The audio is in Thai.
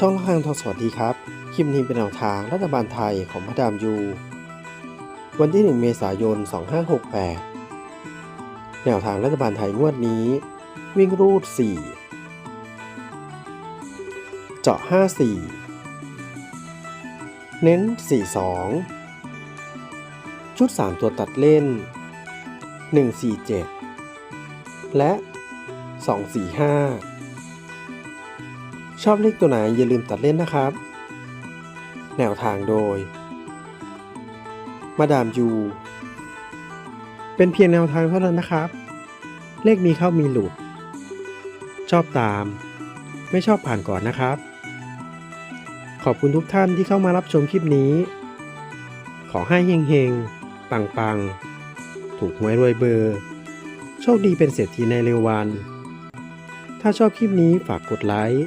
ช่องละครังทองสวัสดีครับ คลิปนี้เป็นแนวทางรัฐบาลไทยของพระดามยู วันที่ 1 เมษายน 2568 แนวทางรัฐบาลไทยงวดนี้ วิ่งรูด 4 เจาะ 54 เน้น 42 ชุด 3 ตัวตัดเล่น 147 และ 245 ชอบเลขตัวไหนอย่าลืมตัดเล่นนะครับ แนวทางโดย มาดามยู เป็นเพียงแนวทางเท่านั้นนะครับ เลขมีเข้ามีหลุด ชอบตาม ไม่ชอบผ่านก่อนนะครับ ขอบคุณทุกท่านที่เข้ามารับชมคลิปนี้ ขอให้เฮงๆ ปังๆ ถูกหวยรวยเบอร์ โชคดีเป็นเศรษฐีในเร็ววันถ้าชอบคลิปนี้ฝากกดไลค์